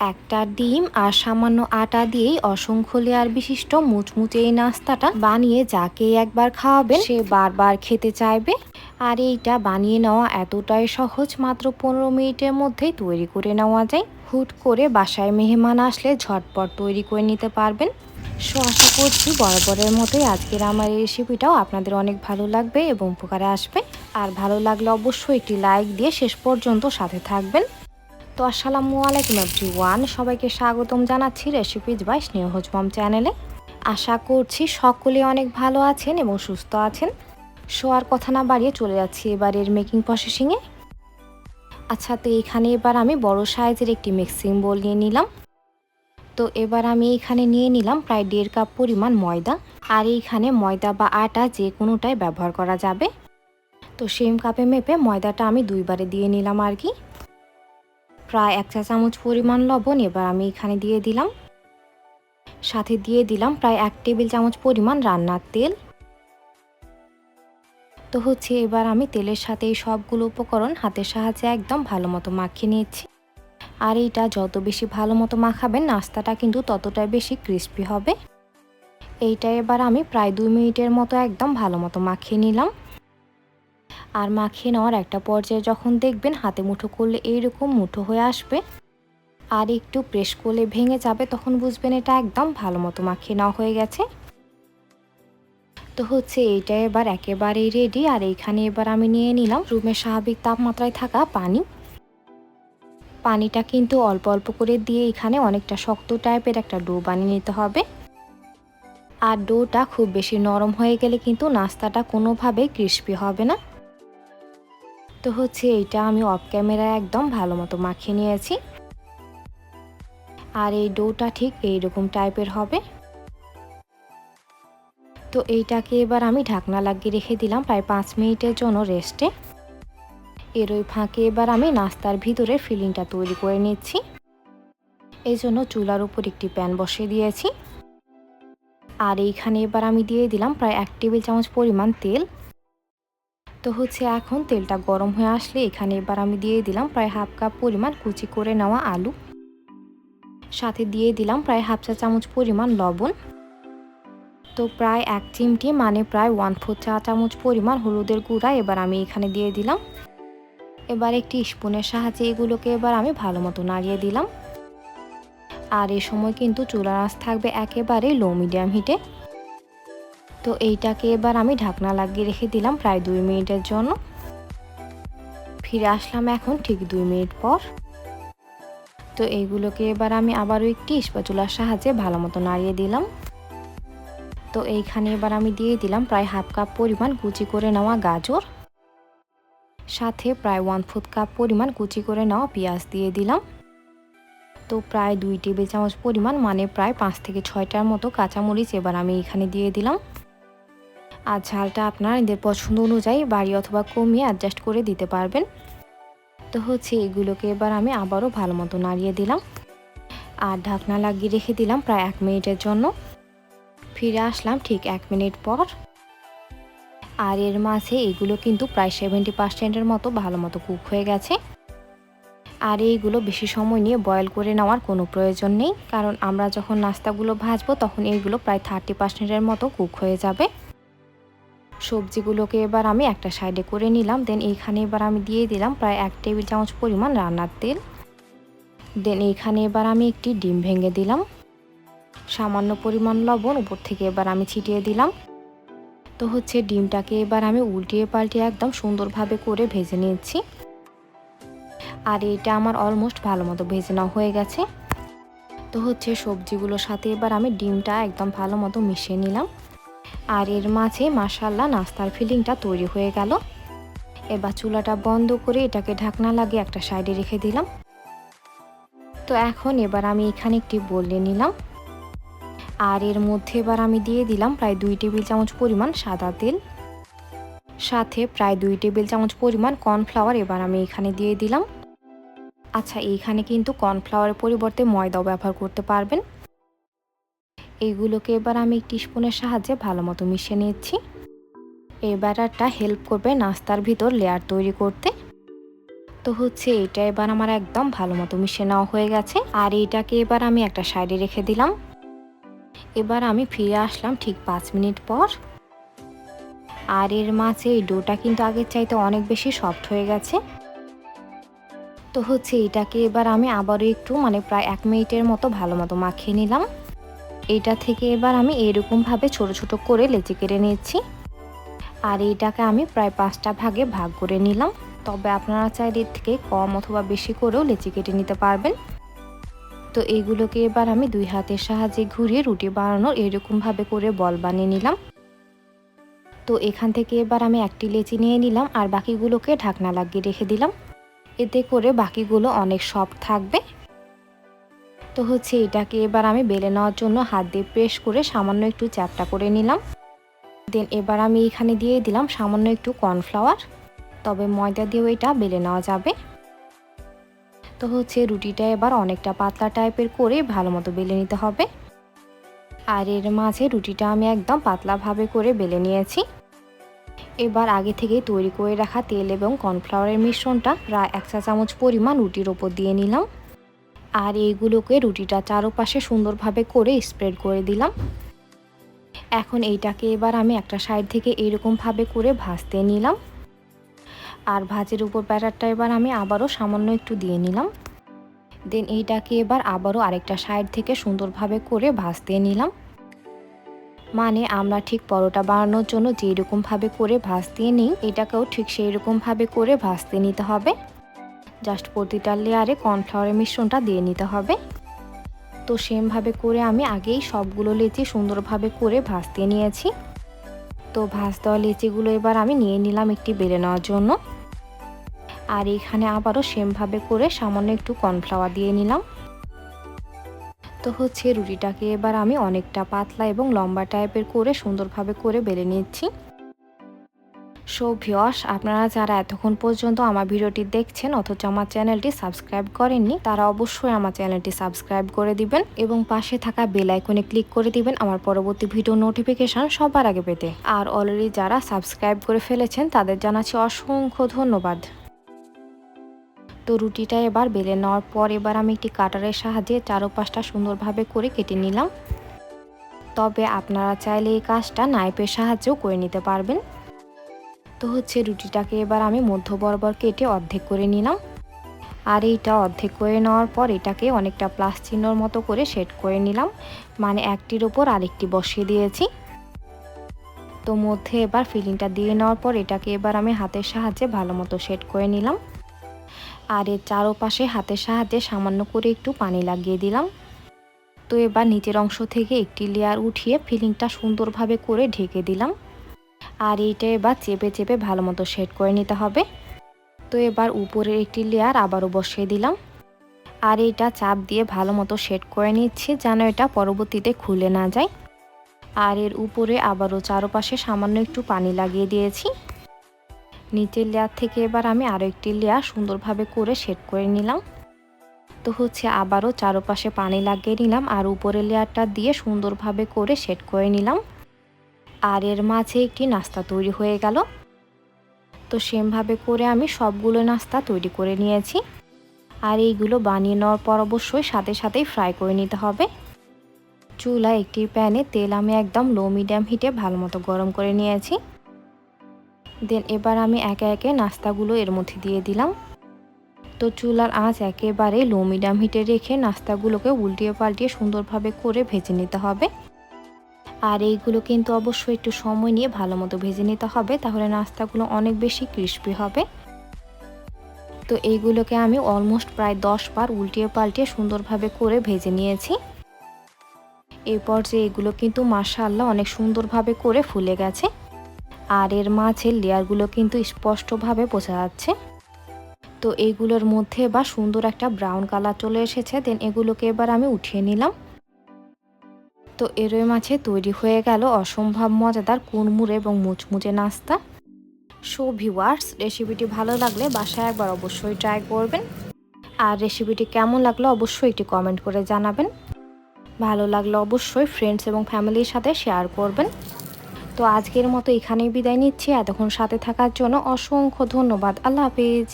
একটা ডিম আর সামান্য আটা দিয়েই অসংখ্য লেয়ার বিশিষ্ট মুচমুচে এই নাস্তাটা বানিয়ে যাকে একবার খাওয়াবেন, সে বারবার খেতে চাইবে। আর এইটা বানিয়ে নেওয়া এতটাই সহজ মাত্র পনেরো মিনিটের মধ্যেই তৈরি করে নেওয়া যায়। হুট করে বাসায় মেহমান আসলে ঝটপট তৈরি করে নিতে পারবেন। সো, আশা করছি বরাবরের মতোই আজকের আমার এই রেসিপিটাও আপনাদের অনেক ভালো লাগবে এবং উপকারে আসবে। আর ভালো লাগলে অবশ্যই একটি লাইক দিয়ে শেষ পর্যন্ত সাথে থাকবেন। তো আসসালামু আলাইকুম এভরি ওয়ান সবাইকে স্বাগতম জানাচ্ছি রেসিপিজ বাই স্নেহজ মম চ্যানেলে আশা করছি সকলে অনেক ভালো আছেন এবং সুস্থ আছেন। শোয়ার কথা না বাড়িয়ে চলে যাচ্ছি এবারের মেকিং প্রসেসিংয়ে আচ্ছা তো এখানে এবার আমি বড় সাইজের একটি মিক্সিং বোল নিয়ে নিলাম। তো এবার আমি এখানে নিয়ে নিলাম প্রায় দেড় কাপ পরিমাণ ময়দা। আর এইখানে ময়দা বা আটা যে কোনোটাই ব্যবহার করা যাবে। তো সেম কাপে মেপে ময়দাটা আমি দুইবারে দিয়ে নিলাম আর কি। প্রায় এক চা চামচ পরিমাণ লবণ এবার আমি এখানে দিয়ে দিলাম। সাথে দিয়ে দিলাম প্রায় এক টেবিল চামচ পরিমাণ রান্নার তেল। তো হচ্ছে এবার আমি তেলের সাথে এই সবগুলো উপকরণ হাতের সাহায্যে একদম ভালো মতো মাখিয়ে নিয়েছি। আর এইটা যত বেশি ভালো মতো মাখাবেন নাস্তাটা কিন্তু ততটাই বেশি ক্রিস্পি হবে। এইটা এবার আমি প্রায় দুই মিনিটের মতো একদম ভালো মতো মাখিয়ে নিলাম। আর মাখিয়ে নেওয়ার একটা পর্যায়ে যখন দেখবেন হাতে মুঠো করলে এইরকম মুঠো হয়ে আসবে আর একটু প্রেস করলে ভেঙে যাবে, তখন বুঝবেন এটা একদম ভালো মতো মাখিয়ে নেওয়া হয়ে গেছে। তো হচ্ছে এইটা এবার একেবারেই রেডি আর এইখানে এবার আমি নিয়ে নিলাম রুমের স্বাভাবিক তাপমাত্রায় থাকা পানি। পানিটা কিন্তু অল্প অল্প করে দিয়ে এখানে অনেকটা শক্ত টাইপের একটা ডো বানিয়ে নিতে হবে। আর ডোটা খুব বেশি নরম হয়ে গেলে কিন্তু নাস্তাটা কোনোভাবেই ক্রিস্পি হবে না। তো হচ্ছে এইটা আমি অফ ক্যামেরায় একদম ভালো মতো মাখিয়ে নিয়েছি। আর এই ডোটা ঠিক এইরকম টাইপের হবে। তো এইটাকে এবার আমি ঢাকনা লাগিয়ে রেখে দিলাম প্রায় পাঁচ মিনিটের জন্য রেস্টে এর ওই ফাঁকে এবার আমি নাস্তার ভিতরে ফিলিংটা তৈরি করে নিচ্ছি। এই জন্য চুলার উপর একটি প্যান বসিয়ে দিয়েছি। আর এইখানে এবার আমি দিয়ে দিলাম প্রায় এক টেবিল চামচ পরিমাণ তেল। তো হচ্ছে এখন তেলটা গরম হয়ে আসলে এখানে এবার আমি দিয়ে দিলাম প্রায় হাফ কাপ পরিমাণ কুচি করে নেওয়া আলু। সাথে দিয়ে দিলাম প্রায় হাফ চা চামচ পরিমাণ লবণ। তো প্রায় এক চিমটি মানে প্রায় ওয়ান ফোর চা চামচ পরিমাণ হলুদের গুঁড়া এবার আমি এখানে দিয়ে দিলাম। এবার একটি স্পুনের সাহায্যে এগুলোকে এবার আমি ভালো মতো নাড়িয়ে দিলাম। আর এ সময় কিন্তু চুলার আঁচ থাকবে একেবারে লো মিডিয়াম হিটে তো এইটাকে এবার আমি ঢাকনা লাগিয়ে রেখে দিলাম প্রায় দুই মিনিটের জন্য। ফিরে আসলাম এখন ঠিক দুই মিনিট পর। তো এইগুলোকে এবার আমি আবারও একটি স্পাচুলার সাহায্যে ভালো মতো নাড়িয়ে দিলাম। তো এইখানে এবার আমি দিয়ে দিলাম প্রায় হাফ কাপ পরিমাণ কুচি করে নেওয়া গাজর। সাথে প্রায় ওয়ান ফোর্থ কাপ পরিমাণ কুচি করে নেওয়া পেঁয়াজ দিয়ে দিলাম। তো প্রায় দুই টেবিল চামচ পরিমাণ মানে প্রায় পাঁচ থেকে ছয়টার মতো কাঁচামরিচ এবার আমি এখানে দিয়ে দিলাম। আর ঝালটা আপনার এদের পছন্দ অনুযায়ী বাড়ি অথবা কমিয়ে অ্যাডজাস্ট করে দিতে পারবেন। তো হচ্ছে এগুলোকে এবার আমি আবারও ভালো মতো নাড়িয়ে দিলাম। আর ঢাকনা লাগিয়ে রেখে দিলাম প্রায় এক মিনিটের জন্য। ফিরে আসলাম ঠিক এক মিনিট পর। আর এর মাঝে এগুলো কিন্তু প্রায় সেভেন্টি পার্সেন্টের মতো ভালো মতো কুক হয়ে গেছে। আর এইগুলো বেশি সময় নিয়ে বয়েল করে নেওয়ার কোনো প্রয়োজন নেই। কারণ আমরা যখন নাস্তাগুলো ভাজবো তখন এইগুলো প্রায় থার্টি পার্সেন্টের মতো কুক হয়ে যাবে। সবজিগুলোকে এবার আমি একটা সাইডে করে নিলাম। দেন এইখানে এবার আমি দিয়ে দিলাম প্রায় এক টেবিল চামচ পরিমাণ রান্নার তেল। দেন এইখানে এবার আমি একটি ডিম ভেঙে দিলাম। সামান্য পরিমাণ লবণ, উপর থেকে এবার আমি ছিটিয়ে দিলাম। তো হচ্ছে ডিমটাকে এবার আমি উল্টিয়ে পাল্টিয়ে একদম সুন্দরভাবে করে ভেজে নিয়েছি। আর এটা আমার অলমোস্ট ভালো মতো ভেজে নেওয়া হয়ে গেছে। তো হচ্ছে সবজিগুলোর সাথে এবার আমি ডিমটা একদম ভালো মতো মিশিয়ে নিলাম। আর এর মাঝে মাসাল্লা নাস্তার ফিলিংটা তৈরি হয়ে গেল। এবার চুলাটা বন্ধ করে এটাকে ঢাকনা লাগিয়ে একটা সাইডে রেখে দিলাম। তো এখন এবার আমি এখানে একটি বললে নিলাম। আর এর মধ্যে এবার আমি দিয়ে দিলাম প্রায় দুই টেবিল চামচ পরিমাণ সাদা তেল। সাথে প্রায় দুই টেবিল চামচ পরিমাণ কর্নফ্লাওয়ার এবার আমি এখানে দিয়ে দিলাম। আচ্ছা এইখানে কিন্তু কর্নফ্লাওয়ারের পরিবর্তে ময়দাও ব্যবহার করতে পারবেন। এইগুলোকে এবার আমি একটি স্পুনের সাহায্যে ভালো মতো মিশিয়ে নিচ্ছি। এই ব্যাটারটা হেল্প করবে নাস্তার ভিতর লেয়ার তৈরি করতে। তো হচ্ছে এটা এবার আমার একদম ভালো মতো মিশে নেওয়া হয়ে গেছে। আর এইটাকে এবার আমি একটা সাইডে রেখে দিলাম। এবার আমি ফিরে আসলাম ঠিক পাঁচ মিনিট পর। আর এর মাঝে এই ডোটা কিন্তু আগের চাইতে অনেক বেশি সফট হয়ে গেছে। তো হচ্ছে এটাকে এবার আমি আবারও একটু মানে প্রায় এক মিনিটের মতো ভালো মতো মাখিয়ে নিলাম। এইটা থেকে এবার আমি এরকমভাবে ছোট ছোট করে লেচি কেটে নিচ্ছি আর এইটাকে আমি প্রায় পাঁচটা ভাগে ভাগ করে নিলাম। তবে আপনারা চাইলে এর থেকে কম অথবা বেশি করেও লেচি কেটে নিতে পারবেন। তো এইগুলোকে এবার আমি দুই হাতের সাহায্যে ঘুরিয়ে রুটি বানানোর এরকমভাবে করে বল বানিয়ে নিলাম। তো এখান থেকে এবার আমি একটি লেচি নিয়ে নিলাম আর বাকিগুলোকে ঢাকনা লাগিয়ে রেখে দিলাম। এতে করে বাকিগুলো অনেক সফট থাকবে। তো হচ্ছে এটাকে এবার আমি বেলে নেওয়ার জন্য হাত দিয়ে প্রেস করে সামান্য একটু চ্যাপটা করে নিলাম। দেন এবার আমি এখানে দিয়ে দিলাম সামান্য একটু কর্নফ্লাওয়ার। তবে ময়দা দিয়েও এটা বেলে নেওয়া যাবে। তো হচ্ছে রুটিটা এবার অনেকটা পাতলা টাইপের করে ভালো মতো বেলে নিতে হবে। আর এর মাঝে রুটিটা আমি একদম পাতলাভাবে করে বেলে নিয়েছি। এবার আগে থেকে তৈরি করে রাখা তেল এবং কর্নফ্লাওয়ারের মিশ্রণটা প্রায় এক চা চামচ পরিমাণ রুটির ওপর দিয়ে নিলাম। আর এইগুলোকে রুটিটা চারোপাশে সুন্দরভাবে করে স্প্রেড করে দিলাম। এখন এইটাকে এবার আমি একটা সাইড থেকে এরকমভাবে করে ভাজতে নিলাম। আর ভাজের উপর ব্যাটারটা এবার আমি আবারও সামান্য একটু দিয়ে নিলাম। দেন এইটাকে এবার আবারও আরেকটা সাইড থেকে সুন্দরভাবে করে ভাজতে নিলাম। মানে আমরা ঠিক পরোটা বানানোর জন্য যেরকমভাবে করে ভাজতে নিই, এটাকেও ঠিক সেই রকমভাবে করে ভাজতে নিতে হবে। জাস্ট প্রতিটা লেয়ারে কর্নফ্লাওয়ারের মিশ্রণটা দিয়ে নিতে হবে। তো সেমভাবে করে আমি আগেই সবগুলো লেচি সুন্দরভাবে করে ভাজতে নিয়েছি। তো ভাজ দেওয়া লেচিগুলো এবার আমি নিয়ে নিলাম একটি বেলে নেওয়ার জন্য। আর এখানে আবারও সেমভাবে করে সামান্য একটু কর্নফ্লাওয়ার দিয়ে নিলাম। তো হচ্ছে রুটিটাকে এবার আমি অনেকটা পাতলা এবং লম্বা টাইপের করে সুন্দরভাবে করে বেলে নিচ্ছি। সো আপনারা যারা এতক্ষণ পর্যন্ত আমার ভিডিওটি দেখছেন, অথচ আমার চ্যানেলটি সাবস্ক্রাইব করেননি, তারা অবশ্যই আমার চ্যানেলটি সাবস্ক্রাইব করে দিবেন এবং পাশে থাকা বেল আইকনে ক্লিক করে দিবেন আমার পরবর্তী ভিডিও নোটিফিকেশান সবার আগে পেতে। আর অলরেডি যারা সাবস্ক্রাইব করে ফেলেছেন, তাদের জানাচ্ছি অসংখ্য ধন্যবাদ। তো রুটিটা এবার বেলে নেওয়ার পর এবার আমি একটি কাটারের সাহায্যে চারোপাশটা সুন্দরভাবে করে কেটে নিলাম। তবে আপনারা চাইলে এই কাজটা নাইপের সাহায্যেও করে নিতে পারবেন। তো হচ্ছে রুটিটাকে এবার আমি মধ্য বরাবর কেটে অর্ধেক করে নিলাম। আর এইটা অর্ধেক করে নেওয়ার পর এটাকে অনেকটা প্লাস চিহ্নর মতো করে সেট করে নিলাম। মানে একটির ওপর আরেকটি বসিয়ে দিয়েছি। তো মধ্যে এবার ফিলিংটা দিয়ে নেওয়ার পর এটাকে এবার আমি হাতের সাহায্যে ভালো মতো সেট করে নিলাম। আর এর চারোপাশে হাতের সাহায্যে সামান্য করে একটু পানি লাগিয়ে দিলাম। তো এবার নিচের অংশ থেকে একটি লেয়ার উঠিয়ে ফিলিংটা সুন্দরভাবে করে ঢেকে দিলাম। আর এইটা এবার চেপে চেপে ভালো মতো সেট করে নিতে হবে। তো এবার উপরের একটি লেয়ার আবারও বসিয়ে দিলাম। আর এইটা চাপ দিয়ে ভালো মতো সেট করে নিচ্ছি যেন এটা পরবর্তীতে খুলে না যায়। আর এর উপরে আবারও চারপাশে সামান্য একটু পানি লাগিয়ে দিয়েছি। নিচের লেয়ার থেকে এবার আমি আরও একটি লেয়ার সুন্দরভাবে করে সেট করে নিলাম। তো হচ্ছে আবারও চারপাশে পানি লাগিয়ে নিলাম আর উপরের লেয়ারটা দিয়ে সুন্দরভাবে করে সেট করে নিলাম। আর এর মাঝে একটি নাস্তা তৈরি হয়ে গেল। তো সেমভাবে করে আমি সবগুলো নাস্তা তৈরি করে নিয়েছি। আর এইগুলো বানিয়ে নেওয়ার পর অবশ্যই সাথে সাথেই ফ্রাই করে নিতে হবে। চুলা একটি প্যানে তেল আমি একদম লো মিডিয়াম হিটে ভালো মতো গরম করে নিয়েছি। দেন এবার আমি একে একে নাস্তাগুলো এর মধ্যে দিয়ে দিলাম। তো চুলার আঁচ একেবারে লো মিডিয়াম হিটে রেখে নাস্তাগুলোকে উল্টিয়ে পাল্টিয়ে সুন্দরভাবে করে ভেজে নিতে হবে। আর এইগুলো কিন্তু অবশ্যই একটু সময় নিয়ে ভালো মতো ভেজে নিতে হবে, তাহলে নাস্তাগুলো অনেক বেশি ক্রিস্পি হবে। তো এইগুলোকে আমি অলমোস্ট প্রায় দশ বার উল্টিয়ে পাল্টিয়ে সুন্দরভাবে করে ভেজে নিয়েছি। এরপর যে এগুলো কিন্তু মাশাআল্লাহ অনেক সুন্দরভাবে করে ফুলে গেছে। আর এর মাঝের লেয়ারগুলো কিন্তু স্পষ্টভাবে বোঝা যাচ্ছে। তো এইগুলোর মধ্যে বা সুন্দর একটা ব্রাউন কালার চলে এসেছে দেন এগুলোকে এবার আমি উঠিয়ে নিলাম। তো এরই মাঝে তৈরি হয়ে গেল অসম্ভব মজাদার কুড়মুড়ে এবং মুচমুচে নাস্তা। সো ভিওয়ার্স রেসিপিটি ভালো লাগলে বাসায় একবার অবশ্যই ট্রাই করবেন। আর রেসিপিটি কেমন লাগল অবশ্যই একটি কমেন্ট করে জানাবেন। ভালো লাগলে অবশ্যই ফ্রেন্ডস এবং ফ্যামিলির সাথে শেয়ার করবেন। তো আজকের মতো এখানেই বিদায় নিচ্ছি। এতক্ষণ সাথে থাকার জন্য অসংখ্য ধন্যবাদ। আল্লাহ হাফিজ।